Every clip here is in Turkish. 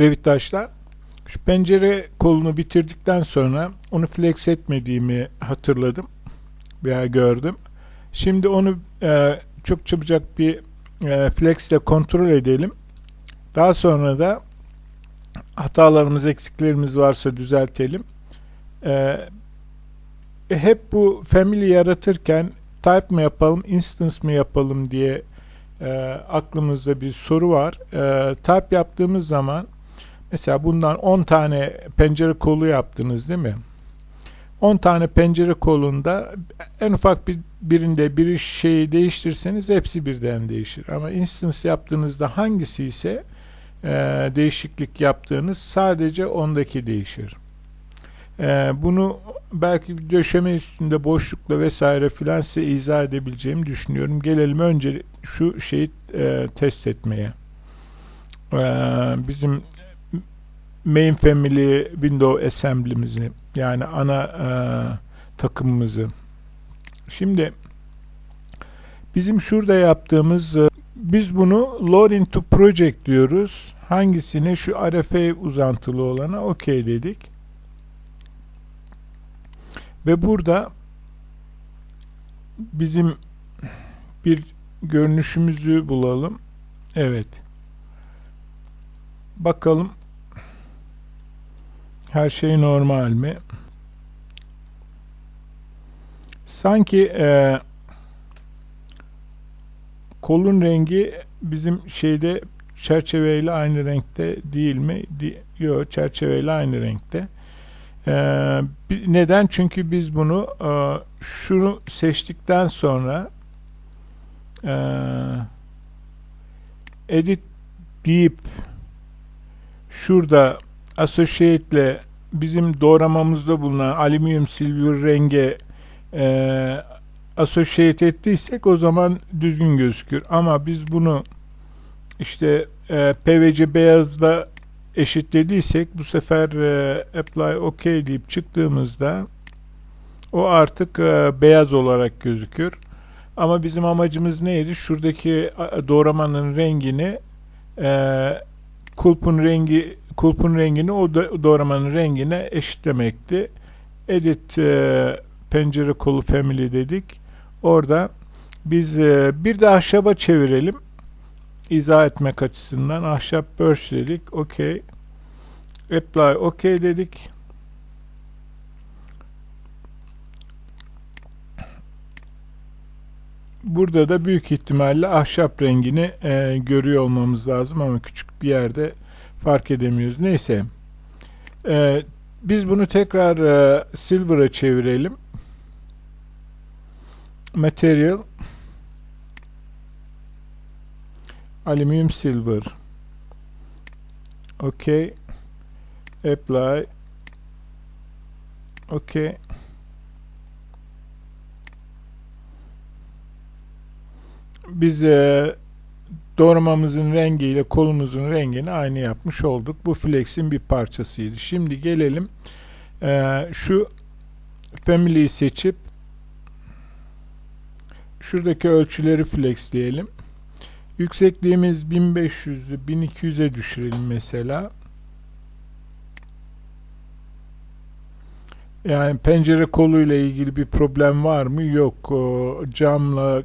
Revitaşlar. Şu pencere kolunu bitirdikten sonra onu flex etmediğimi hatırladım veya gördüm. Şimdi onu e, çok çabucak bir e, flex ile kontrol edelim. Daha sonra da hatalarımız, eksiklerimiz varsa düzeltelim. E, hep bu family yaratırken type mi yapalım, instance mı yapalım diye e, aklımızda bir soru var. E, type yaptığımız zaman mesela bundan 10 tane pencere kolu yaptınız değil mi? 10 tane pencere kolunda en ufak bir birinde bir şeyi değiştirseniz hepsi birden değişir. Ama instance yaptığınızda hangisi ise e, değişiklik yaptığınız sadece ondaki değişir. E, bunu belki döşeme üstünde boşlukla vesaire filan size izah edebileceğimi düşünüyorum. Gelelim önce şu şeyi e, test etmeye. E, bizim main family window assembly'mizi yani ana e, takımımızı. Şimdi bizim şurada yaptığımız e, biz bunu load into project diyoruz. Hangisini şu RFA uzantılı olana OK dedik. Ve burada bizim bir görünüşümüzü bulalım. Evet. Bakalım her şey normal mi? Sanki e, kolun rengi bizim şeyde çerçeveyle aynı renkte değil mi? Yok, çerçeveyle aynı renkte. Ee, neden? Çünkü biz bunu e, şunu seçtikten sonra e, edit deyip şurada associate ile bizim doğramamızda bulunan alüminyum silver renge e, associate ettiysek o zaman düzgün gözükür. Ama biz bunu işte e, PVC beyazla eşitlediysek bu sefer e, apply OK deyip çıktığımızda o artık e, beyaz olarak gözükür. Ama bizim amacımız neydi? Şuradaki doğramanın rengini e, kulpun rengi kulpun rengini o doğramanın rengine eşitlemekti. Edit e, pencere kolu family dedik. Orada biz e, bir de ahşaba çevirelim. İzah etmek açısından ahşap birch dedik. OK. Apply OK dedik. Burada da büyük ihtimalle ahşap rengini e, görüyor olmamız lazım ama küçük bir yerde fark edemiyoruz. Neyse. E, biz bunu tekrar e, silver'a çevirelim. Material Alüminyum silver OK Apply OK Biz e, doğramamızın rengiyle kolumuzun rengini aynı yapmış olduk. Bu flex'in bir parçasıydı. Şimdi gelelim e, şu family'yi seçip şuradaki ölçüleri flexleyelim. Yüksekliğimiz 1500'ü 1200'e düşürelim mesela. Yani pencere koluyla ilgili bir problem var mı? Yok. O, camla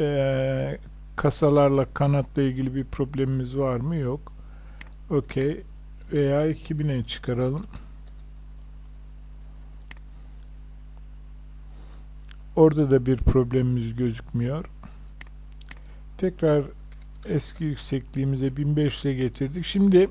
e, kasalarla kanatla ilgili bir problemimiz var mı? Yok. Okey. Veya 2000'e çıkaralım. Orada da bir problemimiz gözükmüyor. Tekrar eski yüksekliğimize 1500'e getirdik. Şimdi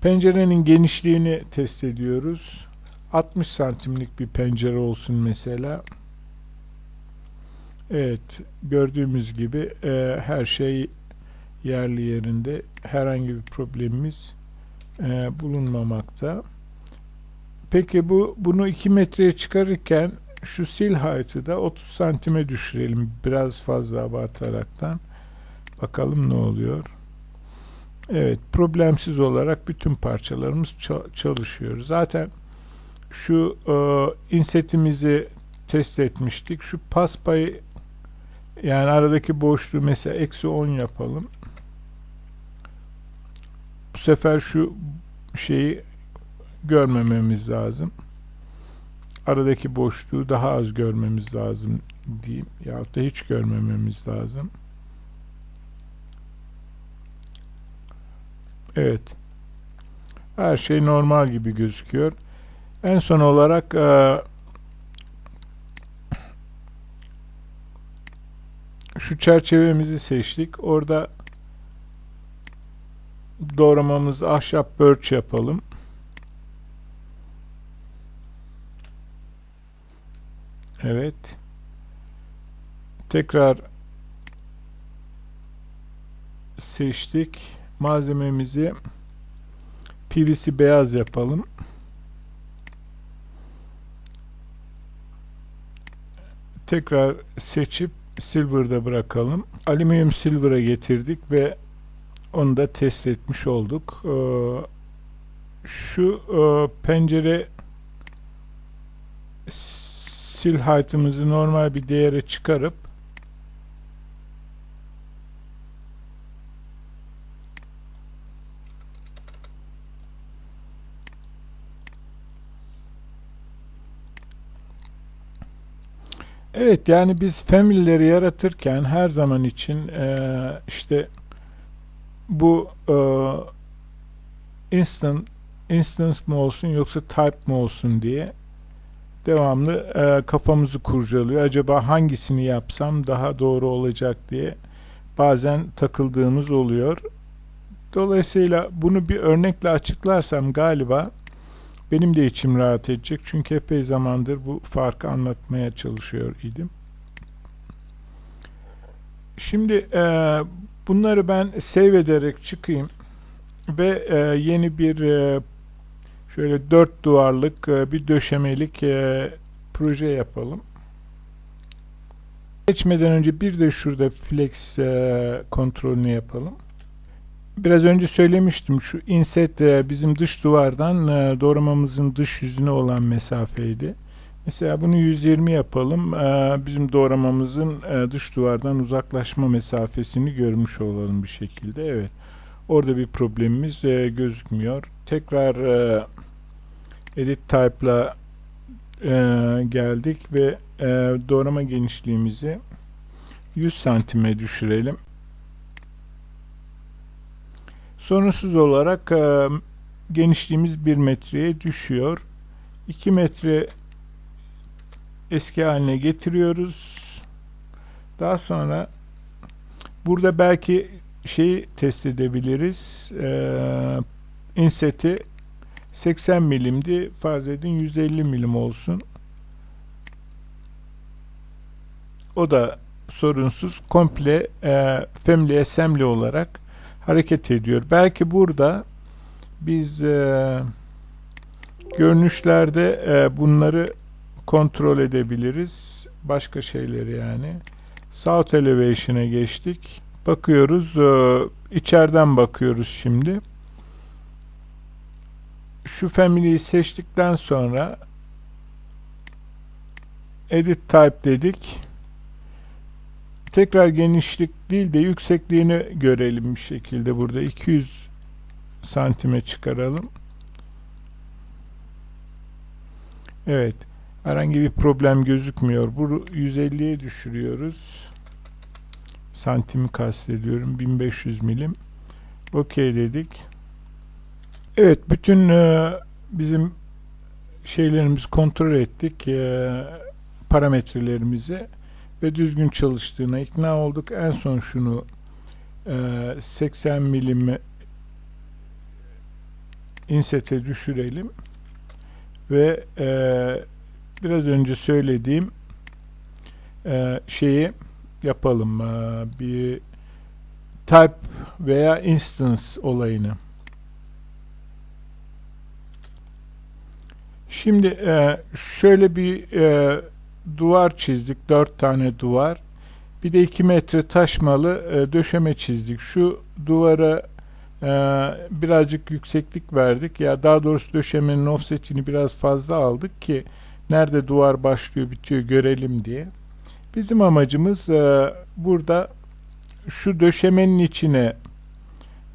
pencerenin genişliğini test ediyoruz. 60 santimlik bir pencere olsun mesela. Evet, gördüğümüz gibi e, her şey yerli yerinde. Herhangi bir problemimiz e, bulunmamakta. Peki bu bunu 2 metreye çıkarırken şu sil height'ı da 30 santime düşürelim. Biraz fazla abartaraktan. Bakalım ne oluyor. Evet, problemsiz olarak bütün parçalarımız çalışıyor. Zaten şu e, insetimizi test etmiştik. Şu paspayı yani aradaki boşluğu mesela eksi 10 yapalım. sefer şu şeyi görmememiz lazım. Aradaki boşluğu daha az görmemiz lazım diyeyim. Yahut da hiç görmememiz lazım. Evet. Her şey normal gibi gözüküyor. En son olarak e, şu çerçevemizi seçtik. Orada doğramamız ahşap birch yapalım. Evet. Tekrar seçtik. Malzememizi PVC beyaz yapalım. Tekrar seçip silver'da bırakalım. Alüminyum silver'a getirdik ve onu da test etmiş olduk. Ee, şu e, pencere sil height'ımızı normal bir değere çıkarıp Evet yani biz family'leri yaratırken her zaman için e, işte bu e, instant instance mı olsun yoksa type mi olsun diye devamlı e, kafamızı kurcalıyor. Acaba hangisini yapsam daha doğru olacak diye bazen takıldığımız oluyor. Dolayısıyla bunu bir örnekle açıklarsam galiba benim de içim rahat edecek. Çünkü epey zamandır bu farkı anlatmaya çalışıyor idim. Şimdi e, bunları ben save çıkayım ve e, yeni bir e, şöyle dört duvarlık e, bir döşemelik e, proje yapalım. Geçmeden önce bir de şurada flex e, kontrolünü yapalım. Biraz önce söylemiştim şu inset e, bizim dış duvardan e, doğramamızın dış yüzüne olan mesafeydi. Mesela bunu 120 yapalım. E, bizim doğramamızın e, dış duvardan uzaklaşma mesafesini görmüş olalım bir şekilde. Evet. Orada bir problemimiz gözükmüyor. Tekrar edit type'la geldik ve doğrama genişliğimizi 100 santime düşürelim. Sorunsuz olarak e, genişliğimiz 1 metreye düşüyor. 2 metre eski haline getiriyoruz. Daha sonra burada belki şeyi test edebiliriz. E, inseti 80 milimdi. Farz edin 150 milim olsun. O da sorunsuz. Komple e, family assembly olarak hareket ediyor. Belki burada biz e, görünüşlerde e, bunları kontrol edebiliriz. Başka şeyleri yani. South Elevation'a geçtik. Bakıyoruz. E, içeriden bakıyoruz şimdi. Şu family'yi seçtikten sonra edit type dedik tekrar genişlik değil de yüksekliğini görelim bir şekilde burada 200 santime çıkaralım. Evet. Herhangi bir problem gözükmüyor. Bu 150'ye düşürüyoruz. Santimi kastediyorum. 1500 milim. Okey dedik. Evet. Bütün e, bizim şeylerimizi kontrol ettik. E, parametrelerimizi ve düzgün çalıştığına ikna olduk. En son şunu e, 80 milim insete düşürelim ve e, biraz önce söylediğim e, şeyi yapalım. E, bir type veya instance olayını. Şimdi e, şöyle bir e, duvar çizdik. Dört tane duvar. Bir de iki metre taşmalı e, döşeme çizdik. Şu duvara e, birazcık yükseklik verdik. Ya daha doğrusu döşemenin offsetini biraz fazla aldık ki nerede duvar başlıyor bitiyor görelim diye. Bizim amacımız e, burada şu döşemenin içine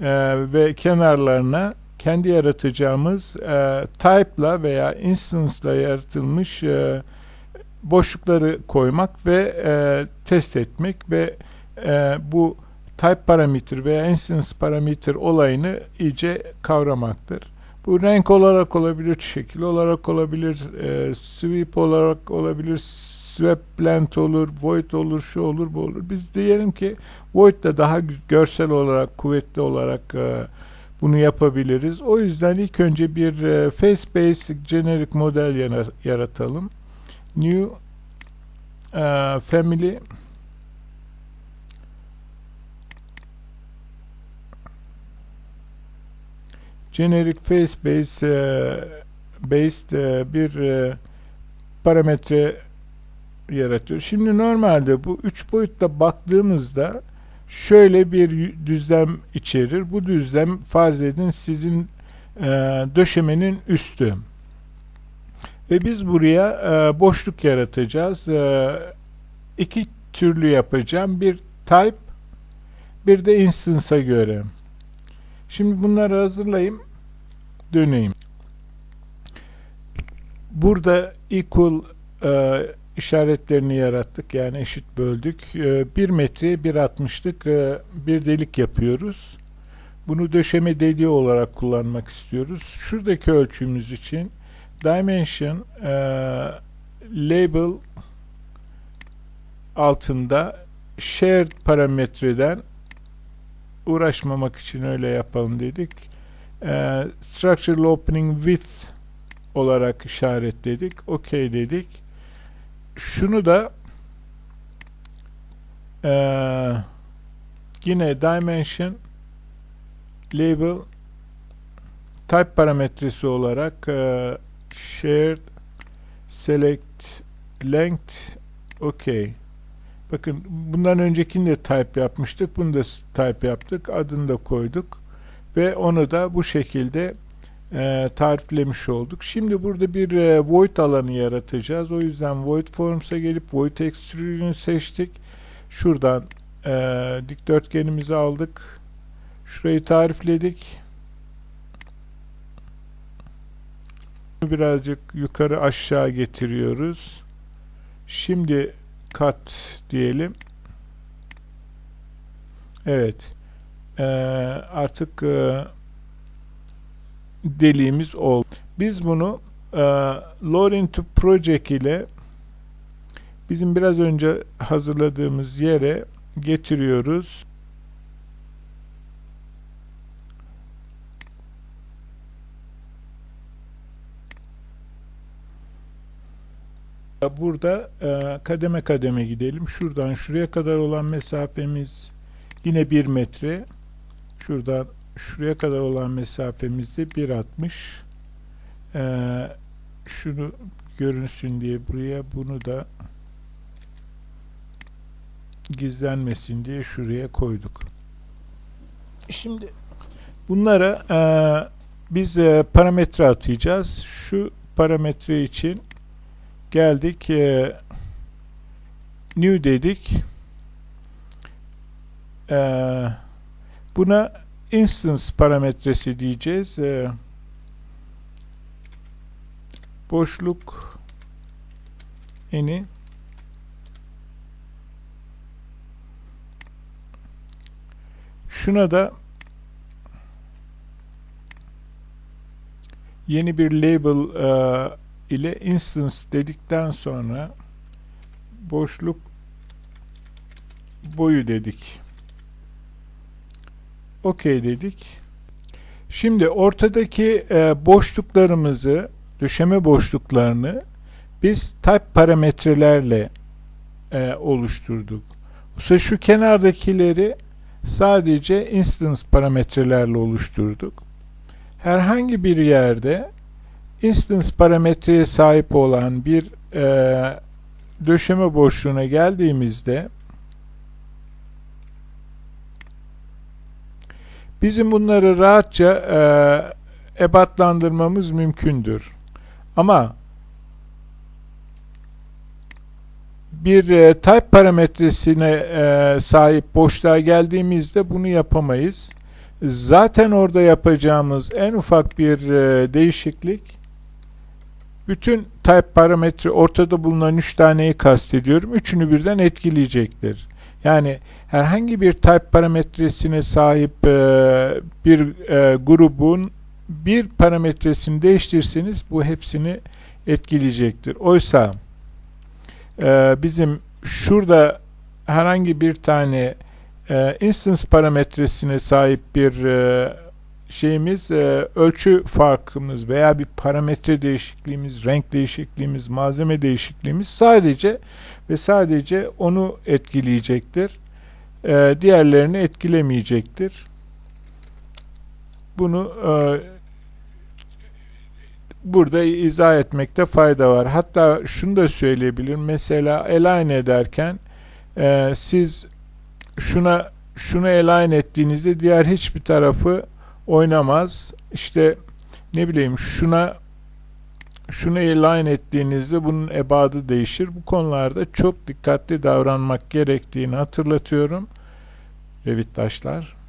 e, ve kenarlarına kendi yaratacağımız e, type'la veya instance'la yaratılmış e, boşlukları koymak ve e, test etmek ve e, bu type parameter veya instance parameter olayını iyice kavramaktır. Bu renk olarak olabilir, şekil olarak olabilir, e, sweep olarak olabilir, swap blend olur, void olur, şu olur, bu olur. Biz diyelim ki void de daha görsel olarak, kuvvetli olarak e, bunu yapabiliriz. O yüzden ilk önce bir e, face basic generic model yaratalım. New e, family generic face base e, based e, bir e, parametre yaratıyor. Şimdi normalde bu üç boyutta baktığımızda şöyle bir düzlem içerir. Bu düzlem farz edin sizin e, döşemenin üstü. Ve biz buraya e, boşluk yaratacağız. E, iki türlü yapacağım. Bir type, bir de instance'a göre. Şimdi bunları hazırlayayım. Döneyim. Burada equal e, işaretlerini yarattık. Yani eşit böldük. E, 1 metreye 1.60'lık e, bir delik yapıyoruz. Bunu döşeme deliği olarak kullanmak istiyoruz. Şuradaki ölçümüz için dimension e, label altında shared parametreden uğraşmamak için öyle yapalım dedik. E, structural opening width olarak işaretledik. OK dedik. Şunu da e, yine dimension label type parametresi olarak e, shared select length OK. Bakın bundan öncekini de type yapmıştık. Bunu da type yaptık. Adını da koyduk. Ve onu da bu şekilde e, tariflemiş olduk. Şimdi burada bir e, void alanı yaratacağız. O yüzden void forms'a gelip void extrusion'u seçtik. Şuradan e, dikdörtgenimizi aldık. Şurayı tarifledik. Birazcık yukarı aşağı getiriyoruz. Şimdi kat diyelim. Evet. Ee, artık e, deliğimiz oldu. Biz bunu e, load into project ile bizim biraz önce hazırladığımız yere getiriyoruz. Burada e, kademe kademe gidelim. Şuradan şuraya kadar olan mesafemiz yine 1 metre. Şuradan şuraya kadar olan mesafemiz de 1.60. E, şunu görünsün diye buraya bunu da gizlenmesin diye şuraya koyduk. Şimdi bunlara e, biz e, parametre atayacağız. Şu parametre için geldik e, new dedik. E, buna instance parametresi diyeceğiz. E, boşluk eni şuna da yeni bir label e, ile instance dedikten sonra boşluk boyu dedik. OK dedik. Şimdi ortadaki e, boşluklarımızı, döşeme boşluklarını biz type parametrelerle e, oluşturduk. Oysa şu kenardakileri sadece instance parametrelerle oluşturduk. Herhangi bir yerde instance parametreye sahip olan bir e, döşeme boşluğuna geldiğimizde bizim bunları rahatça e, ebatlandırmamız mümkündür. Ama bir e, type parametresine e, sahip boşluğa geldiğimizde bunu yapamayız. Zaten orada yapacağımız en ufak bir e, değişiklik bütün type parametre ortada bulunan 3 taneyi kastediyorum. Üçünü birden etkileyecektir. Yani herhangi bir type parametresine sahip e, bir e, grubun bir parametresini değiştirseniz bu hepsini etkileyecektir. Oysa e, bizim şurada herhangi bir tane e, instance parametresine sahip bir e, şeyimiz e, ölçü farkımız veya bir parametre değişikliğimiz, renk değişikliğimiz, malzeme değişikliğimiz sadece ve sadece onu etkileyecektir. E, diğerlerini etkilemeyecektir. Bunu e, burada izah etmekte fayda var. Hatta şunu da söyleyebilirim. Mesela align ederken e, siz şuna şunu align ettiğinizde diğer hiçbir tarafı oynamaz. İşte ne bileyim şuna şunu align ettiğinizde bunun ebadı değişir. Bu konularda çok dikkatli davranmak gerektiğini hatırlatıyorum. Revit taşlar.